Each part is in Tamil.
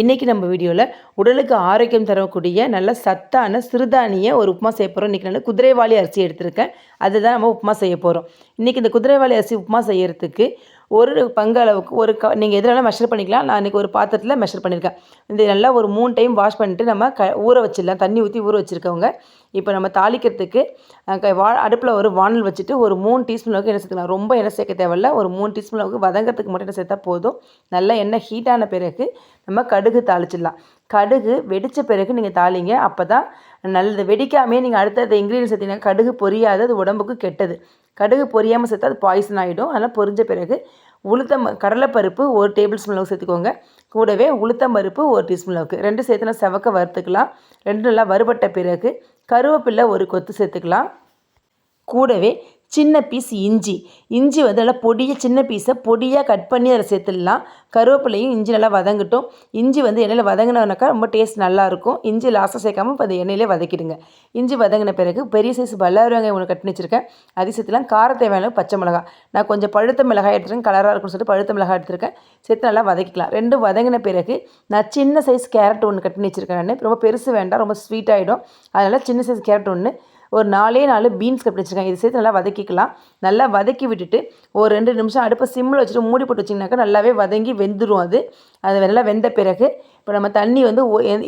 இன்றைக்கி நம்ம வீடியோவில் உடலுக்கு ஆரோக்கியம் தரக்கூடிய நல்ல சத்தான சிறுதானிய ஒரு உப்புமா செய்ய போகிறோம் இன்றைக்கி நல்ல குதிரைவாளி அரிசி எடுத்திருக்கேன். அதுதான் நம்ம உப்புமா செய்ய போகிறோம் இன்றைக்கி இந்த குதிரைவாளி அரிசி உப்புமா செய்யறதுக்கு ஒரு பங்கு அளவுக்கு ஒரு க நீங்கள் எதுனாலும் மெஷர் பண்ணிக்கலாம். நான் இன்றைக்கி ஒரு பாத்திரத்தில் மெஷர் பண்ணியிருக்கேன் இந்த நல்லா ஒரு மூணு டைம் வாஷ் பண்ணிட்டு நம்ம க ஊற வச்சிடலாம். தண்ணி ஊற்றி ஊற வச்சுருக்கவங்க. இப்போ நம்ம தாளிக்கிறதுக்கு வா அடுப்பில் ஒரு வானல் வச்சுட்டு ஒரு மூணு டீஸ்பூன் அளவுக்கு எண்ணெய் சேர்த்துக்கலாம். ரொம்ப எண்ணெய் சேர்க்க தேவையில்ல. ஒரு மூணு டீஸ்பூன் அளவுக்கு வதங்கிறதுக்கு மட்டும் எண்ணெய் சேர்த்தா போதும். நல்லா எண்ணெய் ஹீட்டான பிறகு நம்ம கடுகு தாளிச்சிடலாம். கடுகு வெடித்த பிறகு நீங்கள் தாளிங்க. அப்போ தான் நல்லது. வெடிக்காமே நீங்கள் அடுத்தது இன்க்ரீடியன்ஸ் சேர்த்தீங்கன்னா கடுகு பொரியாது. அது உடம்புக்கு கெட்டது. கடுகு பொரியாமல் சேர்த்தா அது பாய்சன் ஆகிடும் அதனால் பொரிஞ்ச பிறகு உளுத்தம் கடலைப்பருப்பு ஒரு டேபிள் ஸ்பூன் அளவுக்கு சேர்த்துக்கோங்க. கூடவே உளுத்தம் பருப்பு ஒரு டீஸ்பூன் அளவுக்கு. ரெண்டு சேர்த்துனா செவக்க வறுத்துக்கலாம். ரெண்டு நல்லா வறுபட்ட பிறகு கருவேப்பில்லை ஒரு கொத்து சேர்த்துக்கலாம். கூடவே சின்ன பீஸ் இஞ்சி. இஞ்சி வந்து நல்லா பொடியை சின்ன பீஸை பொடியாக கட் பண்ணி அதில் சேர்த்துடலாம். கருவேப்பிலையும் இஞ்சி நல்லா வதங்கட்டும். இஞ்சி வந்து எண்ணெயில் வதங்கினாக்கா ரொம்ப டேஸ்ட் நல்லாயிருக்கும். இஞ்சி லாஸ்ட்டாக சேர்க்காம இப்போ அந்த எண்ணெயிலே வதக்கிடுங்க. இஞ்சி வதங்கின பிறகு பெரிய சைஸ் பல்லாரி வெங்காயம் ஒன்று கட் வச்சுருக்கேன். அது சேர்த்துலாம் கார தேவையான பச்சை மிளகாய். நான் கொஞ்சம் பழுத்த மிளகாய் எடுத்துருக்கேன். கலராக இருக்கும்னு சொல்லிட்டு பழுத்த மிளகாய் எடுத்திருக்கேன். சேர்த்து நல்லா வதக்கிக்கலாம். ரெண்டும் வதங்கின பிறகு நான் சின்ன சைஸ் கேரட் ஒன்று கட் வச்சுருக்கேன் நான். ரொம்ப பெருசு வேண்டாம். ரொம்ப ஸ்வீட் ஆகிடும் அதனால் சின்ன சைஸ் கேரட் ஒன்று ஒரு நாலே நாலு பீன்ஸ் கட் வச்சுருக்காங்க. வச்சுருக்கேன் இது சேர்த்து நல்லா வதக்கிக்கலாம். நல்லா வதக்கி விட்டுட்டு ஒரு ரெண்டு நிமிஷம் அடுப்பை சிம்மில் வச்சுட்டு மூடி போட்டு வச்சிங்கனாக்கா நல்லாவே வதங்கி வெந்துடும் அது. அது நல்லா வெந்த பிறகு இப்போ நம்ம தண்ணி வந்து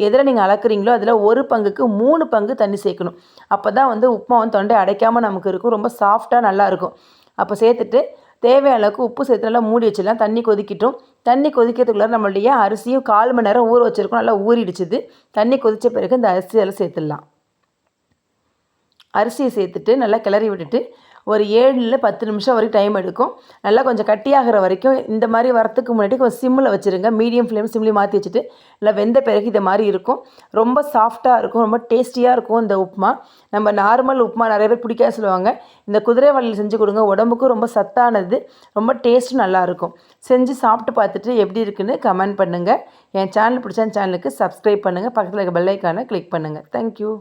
எதில் நீங்கள் அளக்குறீங்களோ அதில் ஒரு பங்குக்கு மூணு பங்கு தண்ணி சேர்க்கணும். அப்போ தான் வந்து உப்புமா வந்து தொண்டை அடைக்காமல் நமக்கு இருக்கும். ரொம்ப சாஃப்டாக நல்லாயிருக்கும் அப்போ சேர்த்துட்டு தேவையான அளவுக்கு உப்பு சேர்த்து நல்லா மூடி வச்சிடலாம். தண்ணி கொதிக்கட்டும். தண்ணி கொதிக்கிறதுக்குள்ளே நம்மளுடைய அரிசியும் கால் மணி நேரம் ஊற வச்சிருக்கோம். நல்லா ஊறிடுச்சுது தண்ணி கொதித்த பிறகு இந்த அரிசி எல்லாம் சேர்த்துடலாம். அரிசியை சேர்த்துட்டு நல்லா கிளறி விட்டுட்டு ஒரு ஏழுல பத்து நிமிஷம் வரைக்கும் டைம் எடுக்கும். நல்லா கொஞ்சம் கட்டியாகிற வரைக்கும் இந்த மாதிரி வரத்துக்கு முன்னாடி கொஞ்சம் சிம்மில் வச்சுருங்க. மீடியம் ஃப்ளேம் சிம்லி மாற்றி வச்சுட்டு நல்லா வெந்த பிறகு இது மாதிரி இருக்கும். ரொம்ப சாஃப்டாக இருக்கும். ரொம்ப டேஸ்டியாக இருக்கும் இந்த உப்புமா. நம்ம நார்மல் உப்புமா நிறைய பேர் பிடிக்காது சொல்லுவாங்க. இந்த குதிரை குதிரைவாளியில் செஞ்சு கொடுங்க. உடம்புக்கும் ரொம்ப சத்தானது. ரொம்ப டேஸ்ட்டும் நல்லாயிருக்கும் செஞ்சு சாப்பிட்டு பார்த்துட்டு எப்படி இருக்குன்னு கமெண்ட் பண்ணுங்கள் என் சேனல் பிடிச்ச சேனலுக்கு சப்ஸ்கிரைப் பண்ணுங்கள் பக்கத்தில் இருக்க பெல் கிளிக் பண்ணுங்கள் தேங்க்யூ